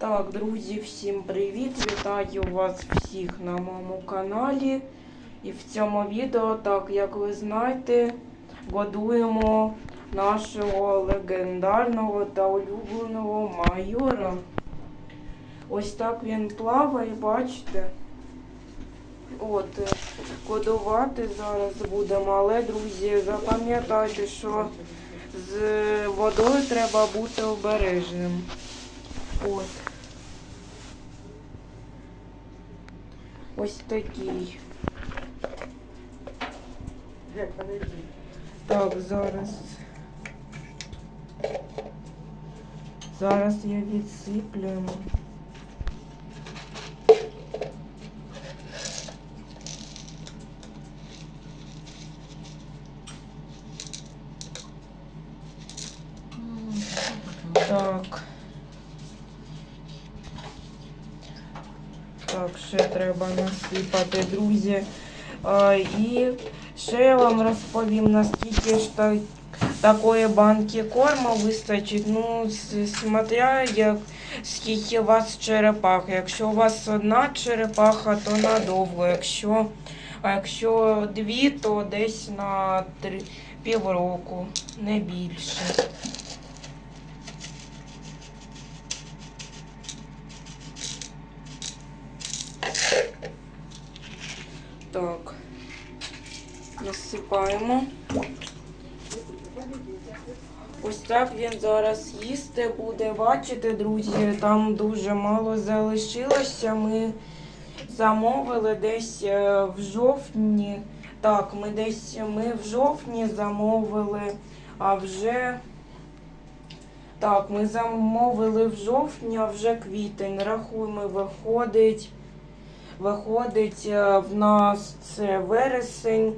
Так, друзі, всім привіт! Вітаю вас всіх на моєму каналі. І в цьому відео, так як ви знаєте, годуємо нашого легендарного та улюбленого майора. Ось так він плаває, бачите? От, годувати зараз будемо, але, друзі, запам'ятайте, що з водою треба бути обережним. От. Ось такий. Так, зараз. Зараз я відсиплю йому. Так. Так, ще треба насипати, друзі. І ще я вам розповім, наскільки ж та, такої банки корму вистачить. Ну, смотря як скільки у вас черепах. Якщо у вас одна черепаха, то надовго. Якщо, а якщо дві, то десь на три, півроку, не більше. Так, насипаємо. Ось так він зараз їсти буде. Бачите, друзі, там дуже мало залишилося. Ми замовили десь е, в жовтні. Так, ми десь ми в жовтні замовили, а вже. Так, ми замовили в жовтні, а вже квітень. Рахуємо, виходить. Виходить е, в нас це вересень.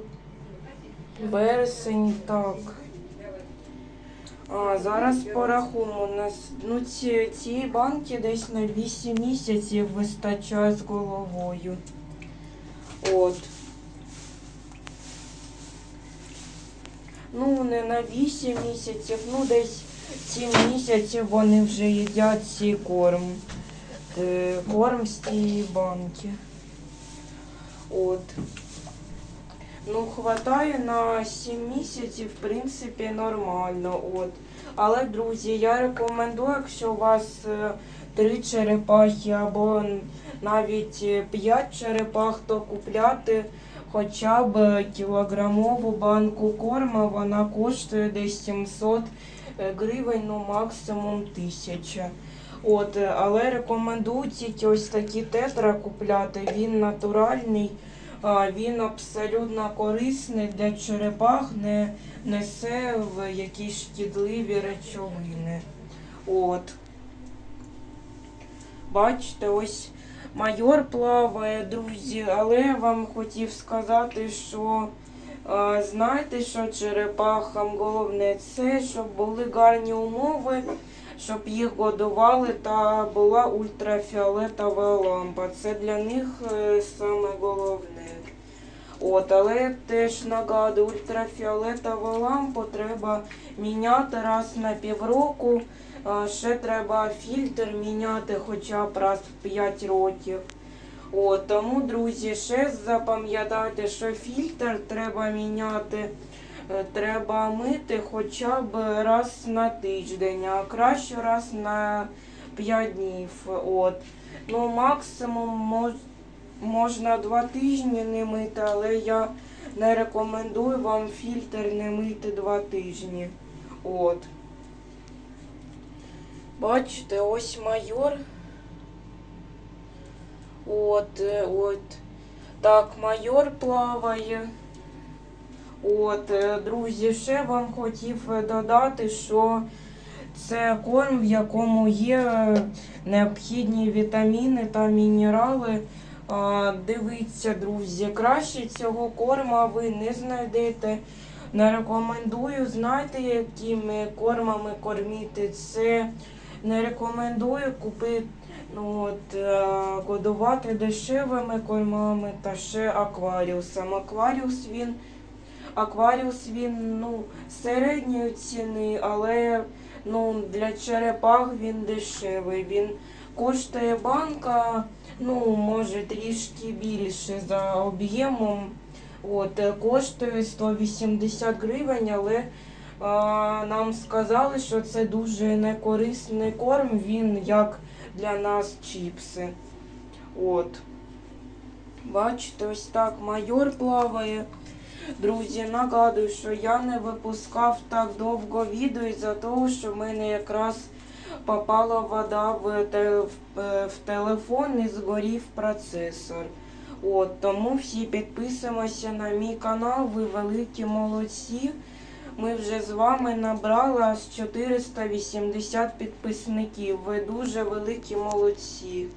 Вересень, так. А, зараз порахуємо. У нас ну, ці, ці банки десь на 8 місяців вистачає з головою. От. Ну, не на 8 місяців, ну десь 7 місяців вони вже їдять цей корм. Е, Корм з цієї банки. От. Ну, хватає на 7 місяців, в принципі, нормально. От. Але, друзі, я рекомендую, якщо у вас е, три черепахи або навіть 5 черепах, то купляти хоча б кілограмову банку корма. Вона коштує десь 700 гривень, ну максимум 1000. От, е, але рекомендую тільки ось такі тетра купляти. Він натуральний, він абсолютно корисний для черепах, не несе в якісь шкідливі речовини. От. Бачите, ось майор плаває, друзі, але я вам хотів сказати, що е, знаєте, що черепахам головне це, щоб були гарні умови щоб їх годували та була ультрафіолетова лампа. Це для них е, саме головне. От, але теж нагадую, ультрафіолетову лампу треба міняти раз на півроку. Ще треба фільтр міняти хоча б раз в 5 років. От, тому, друзі, ще запам'ятайте, що фільтр треба міняти е, треба мити хоча б раз на тиждень, а краще раз на 5 днів. От. Ну, максимум мож, можна 2 тижні не мити, але я не рекомендую вам фільтр не мити 2 тижні. От. Бачите, ось майор. От, е, от. Так, майор плаває. От, е, друзі, ще вам хотів додати, що це корм, в якому є е, необхідні вітаміни та мінерали. Дивіться, друзі, краще цього корма ви не знайдете. Не рекомендую, знаєте, якими кормами кормити. Це не рекомендую купити, ну, от, е, годувати дешевими кормами та ще акваріусом. Акваріус він Акваріус він ну, середньої ціни, але ну, для черепах він дешевий. Він Коштує банка, ну, може, трішки більше за об'ємом. От, е, коштує 180 гривень, але нам сказали, що це дуже некорисний корм, він як для нас чіпси. От. Бачите, ось так майор плаває. Друзі, нагадую, що я не випускав так довго відео із-за того, що в мене якраз попала вода в, те, в, е, телефон і згорів процесор. От, тому всі підписуємося на мій канал, ви великі молодці. Ми вже з вами набрала аж 480 підписників. Ви дуже великі молодці.